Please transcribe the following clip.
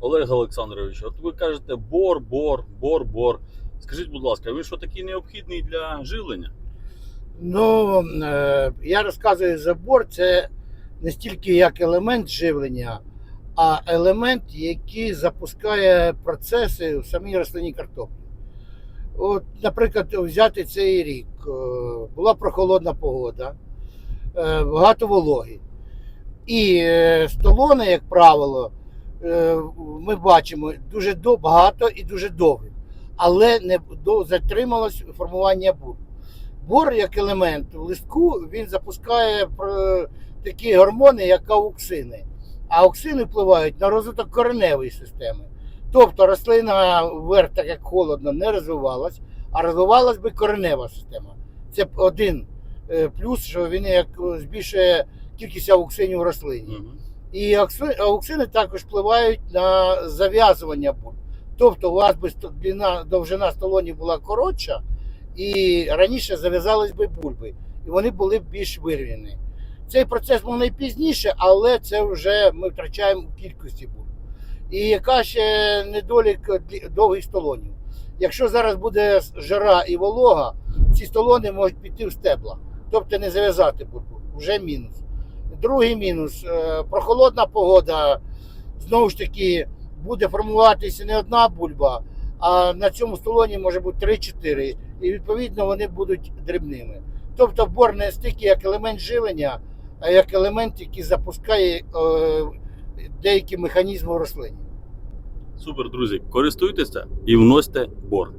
Олег Олександрович, от ви кажете бор, бор, бор, бор. Скажіть, будь ласка, він що такий необхідний для живлення? Ну, е, я розказую забор, це не стільки як елемент живлення, а елемент, який запускає процеси в самій рослині картоплі. От, наприклад, взяти цей рік. Е, Була прохолодна погода, е, багато вологи. І столони, як правило, ми бачимо дуже багато і дуже довго, але не затрималось формування бур. Бор як елемент в листку він запускає такі гормони, як ауксини. А ауксини впливають на розвиток кореневої системи. Тобто рослина вверх, так як холодно, не розвивалась, а розвивалась би коренева система. Це один е, плюс, що він як е, збільшує кількість ауксинів в рослині. І ауксини також впливають на зав'язування буль. Тобто у вас би длина, довжина столонів була коротша, і раніше зав'язались би бульби, і вони були б більш вирівняні. Цей процес був найпізніше, але це вже ми втрачаємо у кількості бульб. І яка ще недолік довгих столонів? Якщо зараз буде жара і волога, ці столони можуть піти в стебла, тобто не зав'язати бульбу. Вже мінус. Другий мінус е, прохолодна погода. Знову ж таки, буде формуватися не одна бульба, а на цьому столоні може бути 3-4, і відповідно вони будуть дрібними. Тобто бор не стільки як елемент живлення, а як елемент, який запускає е, деякі механізми в рослині. Супер, друзі, користуйтеся і вносьте бор.